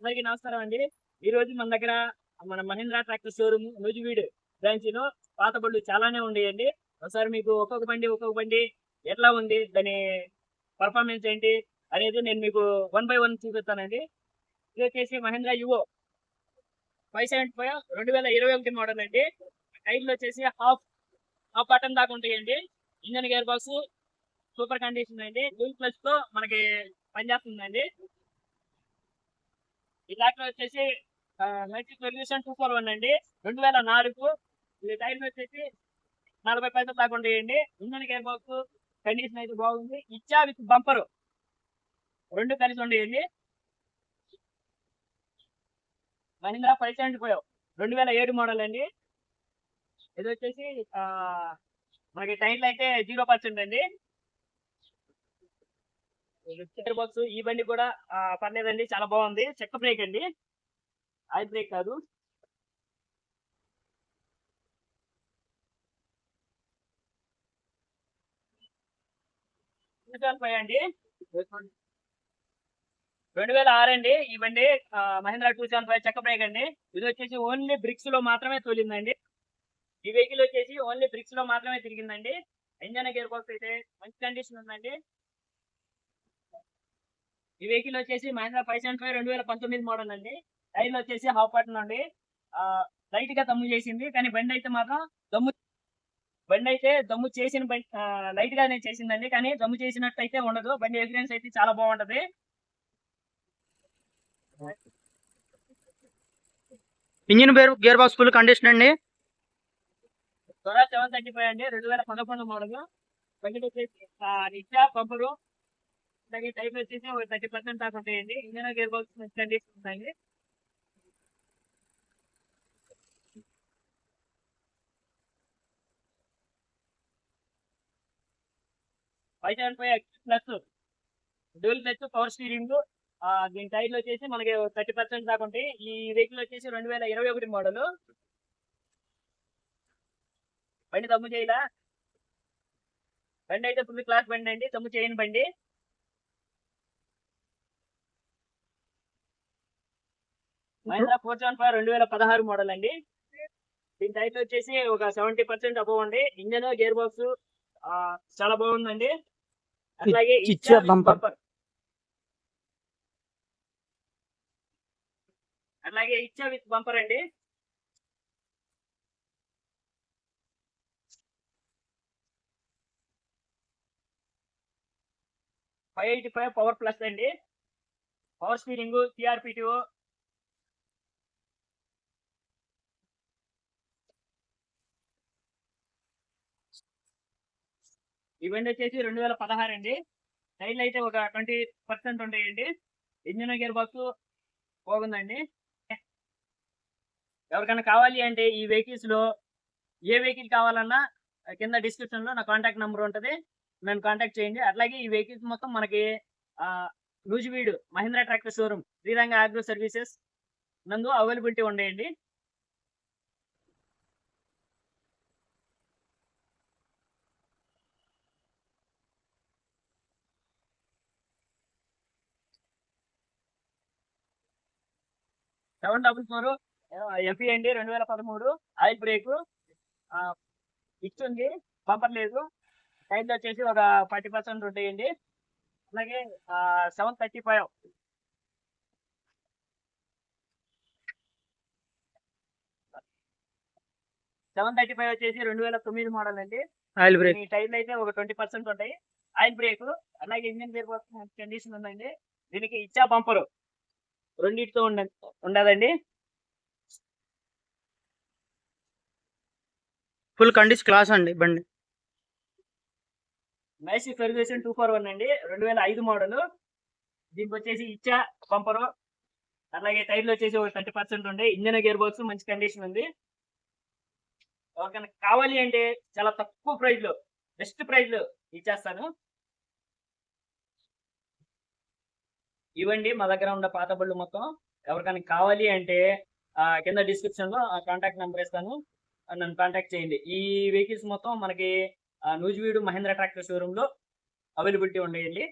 అందరికీ నమస్కారం అండి. ఈ రోజు మన దగ్గర మన మహీంద్రా ట్రాక్టర్ షోరూమ్ నూజివీడు బ్రాంచ్లో పాత బళ్ళు చాలానే ఉన్నాయండి ఒకసారి మీకు ఒక్కొక్క బండి ఒక్కొక్క బండి ఎట్లా ఉంది దాని పర్ఫార్మెన్స్ ఏంటి అనేది నేను మీకు వన్ బై వన్ చూపిస్తానండి. ఇది వచ్చేసి Mahindra Yuvo five seventy five రెండు వేల ఇరవై ఒకటి మోడల్ అండి. టైర్లు వచ్చేసి హాఫ్ హాఫ్ బటన్ దాకా ఉంటాయండి. Engine gear box super condition అండి. గూగుల్ ప్లస్తో మనకి పనిచేస్తుందండి. ఈ ట్రాక్టర్ వచ్చేసి metric revolution two four one అండి. రెండు వేల నాలుగు ఇది టైర్ వచ్చేసి నలభై పైసలు దాకా ఉంటాయండి ఇంజన్ గేర్ బాక్స్ కండిషన్ అయితే బాగుంది. ఇచ్చా విత్ బంపర్. రెండు కలిసి ఉండేయండి. Mahindra five seventy five. రెండు వేల ఏడు మోడల్ అండి. ఇది వచ్చేసి మనకి టైర్లు అయితే జీరో పర్సెంట్ అండి. గేర్ బాక్స్ ఈ బండి కూడా పర్లేదండి చాలా బాగుంది. చెక్క బ్రేక్ అండి. ఆయిల్ బ్రేక్ కాదు. ఫైవ్ అండి. రెండు వేల ఆరు అండి. ఈ బండి Mahindra Mahindra two seven five చెక్క బ్రేక్ అండి. ఇది వచ్చేసి ఓన్లీ బ్రిక్స్లో మాత్రమే తోలిందండి. ఈ వెహికల్ వచ్చేసి ఓన్లీ బ్రిక్స్లో మాత్రమే తిరిగిందండి. ఇంజన్ గేర్ బాక్స్ అయితే మంచి కండిషన్ ఉందండి. ఈ వెహికల్ వచ్చేసి మహేంద్ర ఫైవ్ సెవెన్ ఫైవ్ రెండు వేల పంతొమ్మిది మోడల్ అండి. టైర్లు వచ్చేసి హాఫ్ ఆ, లైట్గా దమ్ము చేసింది. కానీ బండి అయితే మాత్రం దమ్ము బండి అయితే దమ్ము చేసిన లైట్ గానే చేసిందండి. కానీ దమ్ము చేసినట్టు అయితే ఉండదు. బండి ఎక్స్పీరియన్స్ అయితే చాలా బాగుంటది. Engine gear gear box full condition అండి. త్వర సెవెన్ థర్టీ ఫైవ్ అండి. రెండు వేల పదకొండు మోడల్ బండి రిక్షా పంపులు అలాగే టైప్ వచ్చేసి ఒక థర్టీ పర్సెంట్ దాకా ఉంటాయండి. ఇంజన్ గేర్ బాక్స్ మంచి కండిషన్ ఉంటాయి. Five seven five plus dual plus power steering దీని టైర్లు వచ్చేసి మనకి థర్టీ పర్సెంట్ దాకా ఉంటాయి. ఈ వెహికల్ వచ్చేసి రెండు వేల ఇరవై ఒకటి మోడల్. బండి తమ్ము చేయలా? బండి అయితే ఫుల్ క్లాస్ బండి అండి. తమ్ము చేయని బండి. మహేంద్ర ఫోర్ సెవెన్ ఫైవ్ రెండు వేల పదహారు మోడల్ అండి. దీని టైర్ వచ్చేసి ఒక సెవెంటీ పర్సెంట్ అబౌవ్ అండి. ఇంజన్ గేర్ బాక్స్ చాలా బాగుందండి. అట్లాగే. అట్లాగే ఇచ్చా విత్ బంపర్ అండి. Five eighty five power plus అండి. పవర్ స్టీరింగ్ సిఆర్పిటిఓ ఇవన్నీ వచ్చేసి రెండు వేల పదహారు అండి. టైర్లు అయితే ఒక ట్వంటీ పర్సెంట్ ఉంటాయండి. ఇంజిన్ గేర్ బాక్స్ బాగుందండి. ఎవరికైనా కావాలి అంటే ఈ వెహికల్స్లో ఏ వెహికల్ కావాలన్నా కింద డిస్క్రిప్షన్లో నా కాంటాక్ట్ నెంబర్ ఉంటుంది. నన్ను కాంటాక్ట్ చేయండి. అట్లాగే ఈ వెహికల్స్ మొత్తం మనకి Nuzvid Mahindra tractor showroom Sriranga agro services నందు అవైలబిలిటీ ఉండేయండి. సెవెన్ డబుల్ ఫోర్ ఎఫ్ఈ అండి రెండు వేల పదమూడు ఆయిల్ బ్రేక్ ఇచ్చింది బంపర్ లేదు. టైర్లు వచ్చేసి ఒక ఫార్టీ పర్సెంట్ ఉంటాయండి అలాగే seven thirty five seven thirty five వచ్చేసి రెండు వేల తొమ్మిది మోడల్ అండి. ఆయిల్ బ్రేక్ ఈ టైర్లు అయితే ఒక ట్వంటీ పర్సెంట్ ఉంటాయి. ఆయిల్ బ్రేక్ అలాగే ఇంజిన్ బ్రేక్ కండిషన్ ఉందండి. దీనికి ఇచ్చా బంపరు రెండింటితో ఉండ ఉండదండి? ఫుల్ కండిషన్ క్లాస్ అండి బండి. Massey Ferguson two four one అండి రెండు వేల ఐదు మోడల్. దీనికి వచ్చేసి ఇచ్చా బంపరు. అలాగే టైర్లు వచ్చేసి ఒక థర్టీ పర్సెంట్ ఉండే. ఇంజన్ గేర్ బాక్స్ మంచి కండిషన్ ఉంది. ఎవరికైనా కావాలి అంటే చాలా తక్కువ ప్రైస్లో బెస్ట్ ప్రైస్లో ఇచ్చేస్తాను. ఇవ్వండి. మా దగ్గర ఉన్న పాత బళ్ళు మొత్తం ఎవరికైనా కావాలి అంటే కింద డిస్క్రిప్షన్లో కాంటాక్ట్ నెంబర్ ఇస్తాను. నన్ను కాంటాక్ట్ చేయండి. ఈ వెహికల్స్ మొత్తం మనకి నూజివీడు మహేంద్ర ట్రాక్టర్ షోరూమ్లో అవైలబిలిటీ ఉండేయండి.